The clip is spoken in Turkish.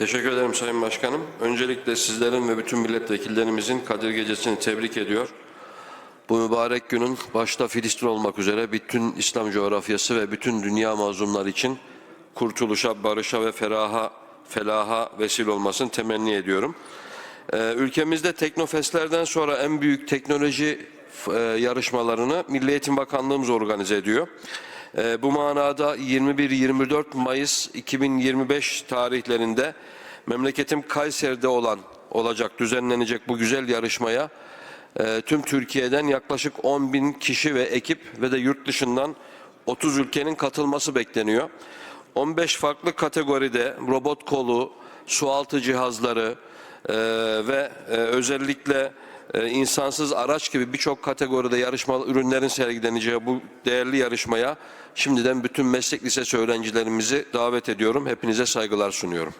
Teşekkür ederim Sayın Başkanım. Öncelikle sizlerin ve bütün milletvekillerimizin Kadir Gecesi'ni tebrik ediyor. Bu mübarek günün başta Filistin olmak üzere bütün İslam coğrafyası ve bütün dünya mazlumlar için kurtuluşa, barışa ve feraha, felaha vesile olmasını temenni ediyorum. Ee, ülkemizde teknofestlerden sonra en büyük teknoloji e, yarışmalarını Milli Eğitim Bakanlığımız organize ediyor. Ee, bu manada 21-24 Mayıs 2025 tarihlerinde memleketim Kayseri'de olan olacak düzenlenecek bu güzel yarışmaya e, tüm Türkiye'den yaklaşık 10 bin kişi ve ekip ve de yurt dışından 30 ülkenin katılması bekleniyor. 15 farklı kategoride robot kolu, sualtı cihazları e, ve e, özellikle e, insansız araç gibi birçok kategoride yarışma ürünlerin sergileneceği bu değerli yarışmaya şimdiden bütün meslek lisesi öğrencilerimizi davet ediyorum. Hepinize saygılar sunuyorum.